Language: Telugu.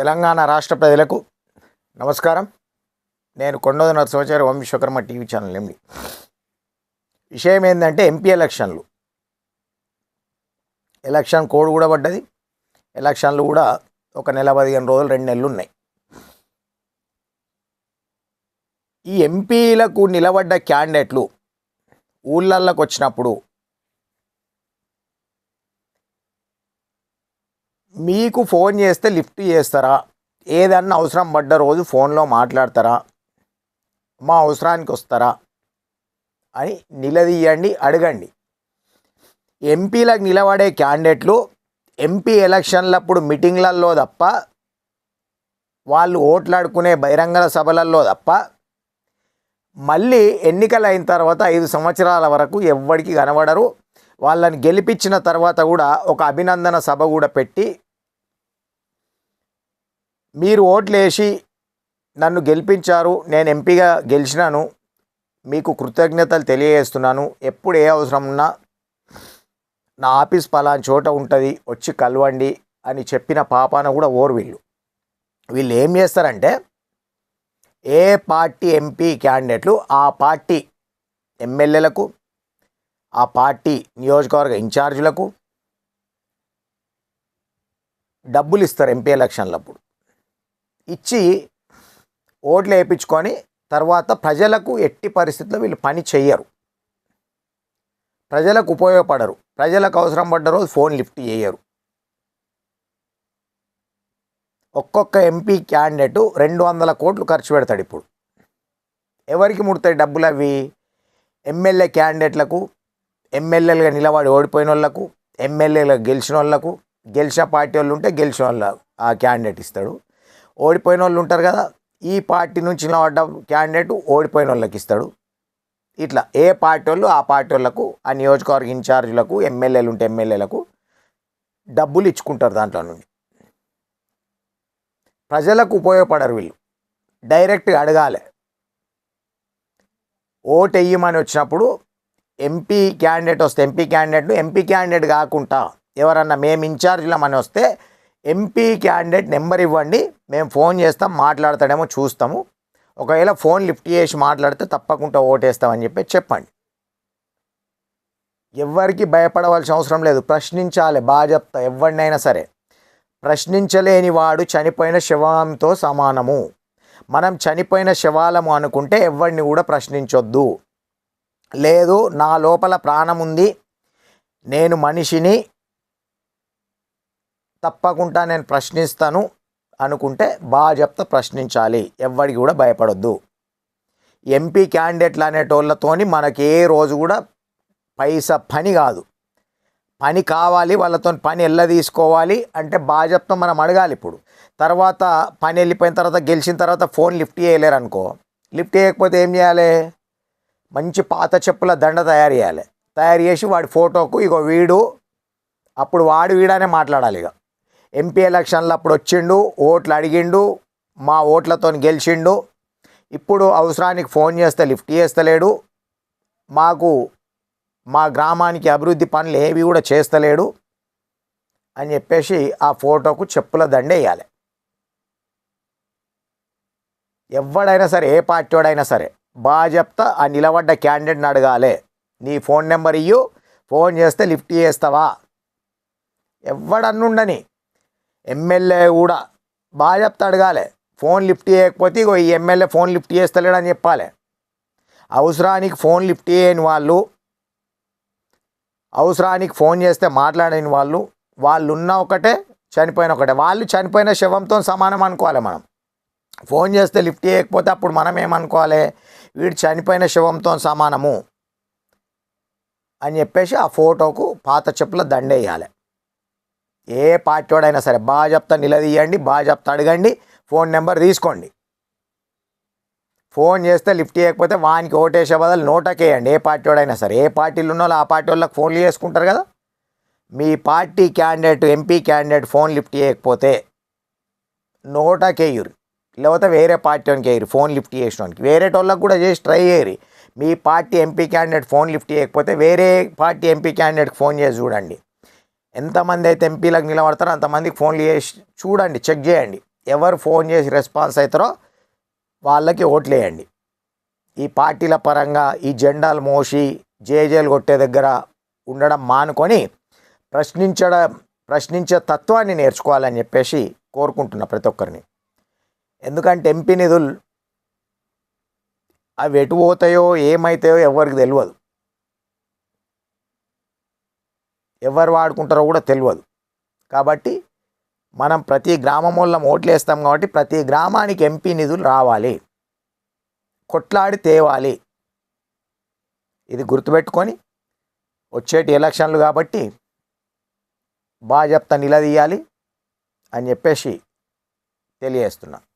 తెలంగాణ రాష్ట్ర ప్రజలకు నమస్కారం. నేను Kondoda Narasimhacharya Om Vishwakarma TV channel MD. విషయం ఏంటంటే ఎంపీ ఎలక్షన్లు. ఎలక్షన్ కోడ్ కూడా పడ్డది. ఎలక్షన్లు కూడా ఒక నెల పదిహేను రోజులు రెండు నెలలు ఉన్నాయి. ఈ ఎంపీలకు నిలబడ్డ క్యాండిడేట్లు ఊళ్ళల్లోకి వచ్చినప్పుడు మీకు ఫోన్ చేస్తే లిఫ్ట్ చేస్తారా? ఏదన్నా అవసరం పడ్డ రోజు ఫోన్లో మాట్లాడతారా? మా అవసరానికి వస్తారా? అని నిలదీయండి అడగండి. ఎంపీలకు నిలబడే క్యాండిడేట్లు ఎంపీ ఎలక్షన్లప్పుడు మీటింగ్లలో తప్ప వాళ్ళు ఓట్లాడుకునే బహిరంగ సభలలో తప్ప మళ్ళీ ఎన్నికలు అయిన తర్వాత ఐదు సంవత్సరాల వరకు ఎవ్వడికి కనబడరు. వాళ్ళని గెలిపించిన తర్వాత కూడా ఒక అభినందన సభ కూడా పెట్టి మీరు ఓట్లేసి నన్ను గెలిపించారు నేను ఎంపీగా గెలిచినాను మీకు కృతజ్ఞతలు తెలియజేస్తున్నాను. ఎప్పుడు ఏ అవసరం ఉన్నా నా ఆఫీస్ పలానా చోట ఉంటుంది వచ్చి కలవండి అని చెప్పిన పాపాన కూడా ఓరు వీళ్ళు. వీళ్ళు ఏం చేస్తారంటే ఏ పార్టీ ఎంపీ క్యాండిడేట్లు ఆ పార్టీ ఎమ్మెల్యేలకు ఆ పార్టీ నియోజకవర్గ ఇన్ఛార్జీలకు డబ్బులు ఇస్తారు ఎంపీ ఎలక్షన్లప్పుడు. ఇచ్చి ఓట్లు వేయించుకొని తర్వాత ప్రజలకు ఎట్టి పరిస్థితుల్లో వీళ్ళు పని చెయ్యరు. ప్రజలకు ఉపయోగపడరు. ప్రజలకు అవసరం పడ్డ రోజు ఫోన్ లిఫ్ట్ చేయరు. ఒక్కొక్క ఎంపీ క్యాండిడేట్ రెండు వందల కోట్లు ఖర్చు పెడతాడు ఇప్పుడు. ఎవరికి ముడతాయి డబ్బులు అవి? ఎమ్మెల్యే క్యాండిడేట్లకు ఎమ్మెల్యేలుగా నిలబడి ఓడిపోయిన వాళ్ళకు ఎమ్మెల్యేలుగా గెలిచిన వాళ్ళకు గెలిచిన పార్టీ వాళ్ళు ఉంటే గెలిచిన వాళ్ళ ఆ క్యాండిడేట్ ఇస్తాడు. ఓడిపోయిన వాళ్ళు ఉంటారు కదా ఈ పార్టీ నుంచి నిలబడ్డ క్యాండిడేట్ ఓడిపోయిన వాళ్ళకి ఇస్తాడు. ఇట్లా ఏ పార్టీ వాళ్ళు ఆ పార్టీ వాళ్ళకు ఆ నియోజకవర్గ ఇన్ఛార్జీలకు ఎమ్మెల్యేలు ఉంటే ఎమ్మెల్యేలకు డబ్బులు ఇచ్చుకుంటారు దాంట్లో నుండి. ప్రజలకు ఉపయోగపడరు వీళ్ళు. డైరెక్ట్గా అడగాలి. ఓటు వేయమని వచ్చినప్పుడు ఎంపీ క్యాండిడేట్ వస్తే ఎంపీ క్యాండిడేట్ ఎంపీ క్యాండిడేట్ కాకుండా ఎవరన్నా మేము ఇన్ఛార్జ్లమని వస్తే ఎంపీ క్యాండిడేట్ నెంబర్ ఇవ్వండి మేము ఫోన్ చేస్తాం మాట్లాడతాడేమో చూస్తాము. ఒకవేళ ఫోన్ లిఫ్ట్ చేసి మాట్లాడితే తప్పకుండా ఓటేస్తామని చెప్పి చెప్పండి. ఎవరికి భయపడవలసిన అవసరం లేదు ప్రశ్నించాలి బాగా చెప్తా ఎవరినైనా సరే. ప్రశ్నించలేని వాడు చనిపోయిన శవంతో సమానము. మనం చనిపోయిన శవాలము అనుకుంటే ఎవరిని కూడా ప్రశ్నించొద్దు. లేదు నా లోపల ప్రాణం ఉంది నేను మనిషిని తప్పకుండా నేను ప్రశ్నిస్తాను అనుకుంటే బాగా చెప్తా ప్రశ్నించాలి. ఎవ్వడికి కూడా భయపడొద్దు. ఎంపీ క్యాండిడేట్లు అనేటోళ్ళతోని మనకి ఏ రోజు కూడా పైసా పని కాదు. పని కావాలి వాళ్ళతో పని ఎల్ల తీసుకోవాలి అంటే బాగా మనం అడగాలి ఇప్పుడు. తర్వాత పని వెళ్ళిపోయిన తర్వాత గెలిచిన తర్వాత ఫోన్ లిఫ్ట్ చేయలేరు అనుకో. లిఫ్ట్ చేయకపోతే ఏం చేయాలి? మంచి పాత చెప్పుల దండ తయారు చేయాలి. తయారు చేసి వాడి ఫోటోకు ఇగో వీడు అప్పుడు వాడు వీడనే మాట్లాడాలి ఇక ఎంపీ ఎలక్షన్లు అప్పుడు వచ్చిండు ఓట్లు అడిగిండు మా ఓట్లతో గెలిచిండు. ఇప్పుడు అవసరానికి ఫోన్ చేస్తే లిఫ్ట్ చేస్తలేడు. మాకు మా గ్రామానికి అభివృద్ధి పనులు ఏవి కూడా చేస్తలేడు అని చెప్పేసి ఆ ఫోటోకు చెప్పుల దండేయాలి ఎవడైనా సరే ఏ పార్టీ వాడైనా సరే బాగా చెప్తా ఆ నిలబడ్డ క్యాండిడేట్ని అడగాలి. నీ ఫోన్ నెంబర్ ఇయ్యు ఫోన్ చేస్తే లిఫ్ట్ చేస్తావా? ఎవడన్నుండని. ఎమ్మెల్యే కూడా బాగా చెప్తా అడగాలి ఫోన్ లిఫ్ట్ చేయకపోతే ఇగో ఈ ఎమ్మెల్యే ఫోన్ లిఫ్ట్ చేస్తలేడని చెప్పాలి. అవసరానికి ఫోన్ లిఫ్ట్ చేయని వాళ్ళు అవసరానికి ఫోన్ చేస్తే మాట్లాడని వాళ్ళు వాళ్ళు ఉన్న ఒకటే చనిపోయిన ఒకటే. వాళ్ళు చనిపోయిన శవంతో సమానం అనుకోవాలి మనం. ఫోన్ చేస్తే లిఫ్ట్ చేయకపోతే అప్పుడు మనం ఏమనుకోవాలి? వీడు చనిపోయిన శవంతో సమానము అని చెప్పేసి ఆ ఫోటోకు పాత చెప్పుల దండేయాలి ఏ పార్టీ వాడైనా సరే బాగా చెప్తా నిలదీయండి బాగా చెప్తా అడగండి ఫోన్ నెంబర్ తీసుకోండి. ఫోన్ చేస్తే లిఫ్ట్ చేయకపోతే వానికి ఓటేసే బదులు నోటకేయండి ఏ పార్టీ వాడైనా సరే. ఏ పార్టీలు ఉన్న ఆ పార్టీ వాళ్ళకి ఫోన్లు చేసుకుంటారు కదా. మీ party candidate MP candidate phone lift చేయకపోతే నోటకేయురు. లేకపోతే వేరే పార్టీ వానికి వేయరు ఫోన్ లిఫ్ట్ చేసినోనికి. వేరే వాళ్ళకి కూడా చేసి ట్రై చేయరు మీ party MP candidate phone lift చేయకపోతే వేరే పార్టీ ఎంపీ క్యాండిడేట్కి ఫోన్ చేసి చూడండి. ఎంతమంది అయితే ఎంపీలకు నిలబడతారో అంతమందికి ఫోన్లు చేసి చూడండి చెక్ చేయండి. ఎవరు ఫోన్ చేసి రెస్పాన్స్ అవుతారో వాళ్ళకి ఓట్లు వేయండి. ఈ పార్టీల పరంగా ఈ జెండాలు మోసి జేజేలు కొట్టే దగ్గర ఉండడం మానుకొని ప్రశ్నించడం ప్రశ్నించే తత్వాన్ని నేర్చుకోవాలని చెప్పేసి కోరుకుంటున్నా ప్రతి ఒక్కరిని. ఎందుకంటే ఎంపీ నిధులు అవి ఎటు పోతాయో ఏమవుతాయో ఎవరికి తెలియదు. ఎవరు వాడుకుంటారో కూడా తెలియదు కాబట్టి మనం ప్రతి గ్రామం వల్ల ఓట్లు వేస్తాం కాబట్టి ప్రతి గ్రామానికి ఎంపీ నిధులు రావాలి. కొట్లాడి తేవాలి. ఇది గుర్తుపెట్టుకొని వచ్చేటి ఎలక్షన్లు కాబట్టి బాగా చెప్తా నిలదీయాలి అని చెప్పేసి తెలియజేస్తున్నాను